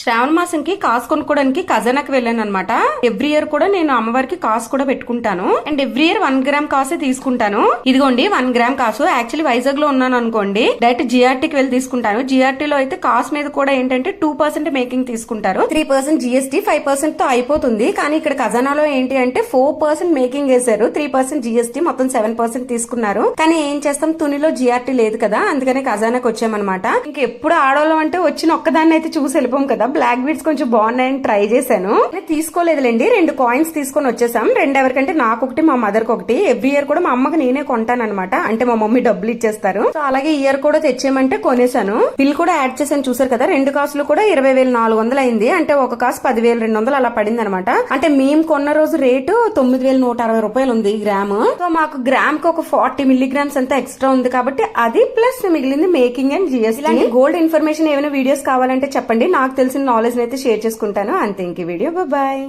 శ్రావణ మాసంకి కాసు కొనుక్కోవడానికి ఖజానాకి వెళ్ళాను అనమాట ఎవ్రీ ఇయర్ కూడా నేను అమ్మవారికి కాసు కూడా పెట్టుకుంటాను. And every year one gram కాసే తీసుకుంటాను. ఇదిగోండి వన్ గ్రామ్ కాసు. యాక్చువల్లీ వైజాగ్లో ఉన్నాను అనుకోండి. డైరెక్ట్ జిఆర్టీకి వెళ్ళి తీసుకుంటాను. జిఆర్టీ లో అయితే కాసు మీద కూడా ఏంటంటే టూ పర్సెంట్ మేకింగ్ తీసుకుంటారు. త్రీ పర్సెంట్ జిఎస్టీ ఫైవ్ పర్సెంట్తో అయిపోతుంది. కానీ ఇక్కడ ఖజానాలో ఏంటి అంటే ఫోర్ పర్సెంట్ మేకింగ్ వేశారు. త్రీ పర్సెంట్ జిఎస్టీ మొత్తం సెవెన్ పర్సెంట్ తీసుకున్నారు. కానీ ఏం చేస్తాం? తునిలో జిఆర్టీ లేదు కదా. అందుకనే ఖజానాకి వచ్చామన్నమాట. ఇంకెప్పుడు ఆడవాళ్ళం అంటే వచ్చిన ఒక్కదాన్ని అయితే చూసి వెళ్ళిపోం కదా. బ్లాక్ బీడ్స్ కొంచెం బాగున్నాయని ట్రై చేశాను. తీసుకోలేదులేండి. రెండు కాయిన్స్ తీసుకొని వచ్చేసాం. రెండు ఎవరికంటే నాకు ఒకటి మా మదర్కి ఒకటి ఎవ్రీ ఇయర్ కూడా మా అమ్మకి నేనే కొంటాను అనమాట అంటే మా మమ్మీ డబ్బులు ఇచ్చేస్తారు. సో అలాగే ఇయర్ కూడా తెచ్చేయమంటే కొనేసాను బిల్ కూడా యాడ్ చేశాను చూసారు కదా. రెండు కాసులు కూడా ఇరవై వేల నాలుగు వందలు అయింది అంటే ఒక కాసు పదివేల రెండు వందలు అలా పడింది అనమాట అంటే మేము కొన్న రోజు రేటు తొమ్మిది వేల నూట అరవై రూపాయలు ఉంది ఈ గ్రామ్ సో మాకు గ్రామ్కి ఒక ఫార్టీ మిల్లీగ్రామ్స్ అంతా ఎక్స్ట్రా ఉంది కాబట్టి అది ప్లస్ మిగిలింది making and GST gold information ఏమైనా వీడియోస్ కావాలంటే చెప్పండి. నాకు తెలిసిన నాలెడ్జ్ అయితే షేర్ చేసుకుంటాను. అంతే ఇంక వీడియో బాయ్